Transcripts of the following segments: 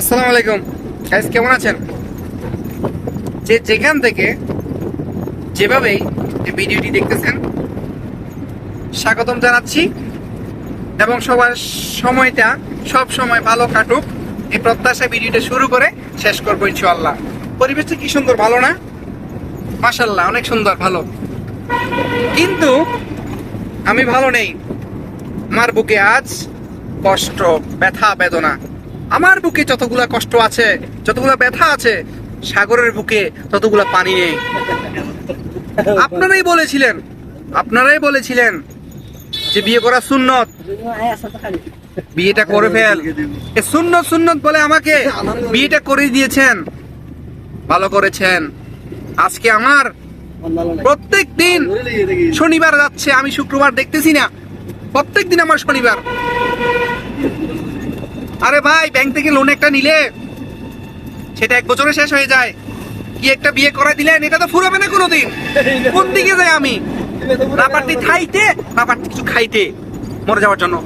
আসসালামু আলাইকুম। গাইস কেমন আছেন? যে যেখান থেকে যেভাবেই ভিডিওটি দেখতেছেন, স্বাগতম জানাচ্ছি। এবং সবার সময়টা সব সময় ভালো কাটুক। এই ভিডিওটা শুরু করে শেষ করব ইনশাআল্লাহ। পরিবেশটা কি সুন্দর, ভালো না? মাশাল্লাহ অনেক সুন্দর, ভালো। কিন্তু আমি ভালো নেই। আমার বুকে আজ কষ্ট, ব্যথা, বেদনা। আমার বুকে যতগুলা কষ্ট আছে, যতগুলা ব্যথা আছে, সাগরের বুকে ততগুলা পানি নেই। আপনারাই বলেছিলেন আপনারাই বলেছিলেন যে বিয়ে করা সুন্নত। বিয়েটা করে ফেল। এ সুন্নত সুন্নত বলে আমাকে বিয়েটা করে দিয়েছেন, ভালো করেছেন। আজকে আমার প্রত্যেক দিন শনিবার যাচ্ছে, আমি শুক্রবার দেখতেছি না। প্রত্যেক দিন আমার শনিবার। আরে ভাই ব্যাংক থেকে লোন একটা নিলে সেটা এক বছরে শেষ হয়ে যায়। কি একটা বিয়ে করে দিলেন? এটা তো ফুরাবে না কোনোদিন। কোন দিকে যাই আমি? না খাইতে না কিছু খাইতে, মরে যাওয়ার জন্য।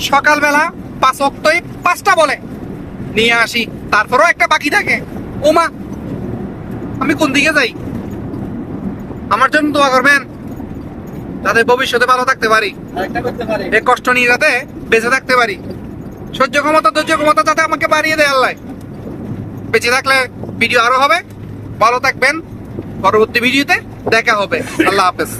সকালবেলা পাঁচ অক্টই পাঁচটা বলে। নিয়ে আসি। তারপরেও একটা বাকি থাকে। ওমা, আমি কোন দিকে যাই? আমার জন্য দোয়া করবেন। যাতে ভবিষ্যতে ভালো থাকতে পারি। এই কষ্ট নিয়ে যাতে বেঁচে থাকতে পারি। সহ্য ক্ষমতা ধৈর্য ক্ষমতা যাতে আমাকে বাড়িয়ে দেয় আল্লাহ। বেঁচে থাকলে ভিডিও আরও হবে। ভালো থাকবেন। পরবর্তী ভিডিওতে দেখা হবে। আল্লাহ হাফেজ।